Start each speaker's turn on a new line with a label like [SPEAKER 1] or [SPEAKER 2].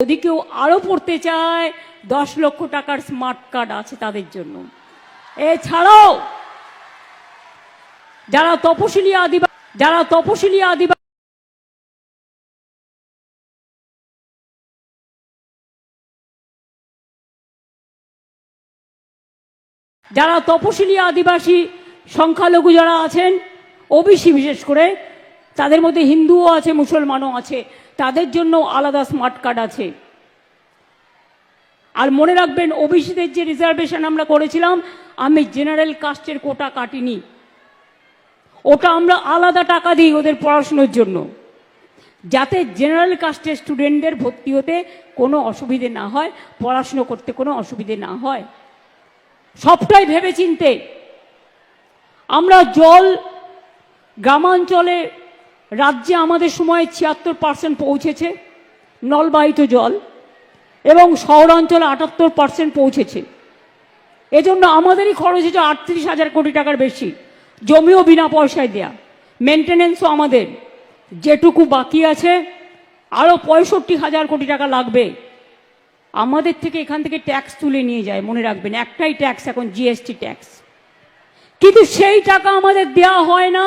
[SPEAKER 1] যদি কেউ আরও পড়তে চায়, দশ লক্ষ টাকার স্মার্ট কার্ড আছে তাদের জন্য। এছাড়াও, যারা তপশিলি আদিবাসী যারা তপশিলি আদিবাসী যারা তপশিলি আদিবাসী সংখ্যালঘু যারা আছেন, ওবিসি বিশেষ করে তাদের মধ্যে হিন্দুও আছে, মুসলমানও আছে। তাদের জন্য আলাদা স্মার্ট কার্ড আছে। আর মনে রাখবেন ওবিসিদের যে রিজার্ভেশন আমরা করেছিলাম, আমি জেনারেল কাস্টের কোটা কাটিনি। ওটা আমরা আলাদা টাকা দিই ওদের পড়াশুনোর জন্য। যাতে জেনারেল কাস্টের স্টুডেন্টদের ভর্তি হতে কোনো অসুবিধে না হয়, পড়াশুনো করতে কোনো অসুবিধে না হয়। সবটাই ভেবে চিনতে আমরা জল গ্রামাঞ্চলে রাজ্যে আমাদের সময় ছিয়াত্তর পার্সেন্ট পৌঁছেছে, নলবাহিত জল, এবং শহরাঞ্চলে আটাত্তর পার্সেন্ট পৌঁছেছে। এজন্য আমাদেরই খরচ হচ্ছে আটত্রিশ হাজার কোটি টাকার বেশি, জমিও বিনা পয়সায় দেয়া। মেনটেনেন্সও আমাদের, যেটুকু বাকি আছে, আরও পঁয়ষট্টি হাজার কোটি টাকা লাগবে। আমাদের থেকে এখান থেকে ট্যাক্স তুলে নিয়ে যায়, মনে রাখবেন, একটাই ট্যাক্স এখন জিএসটি ট্যাক্স কিন্তু সেই টাকা আমাদের দেয়া হয় না।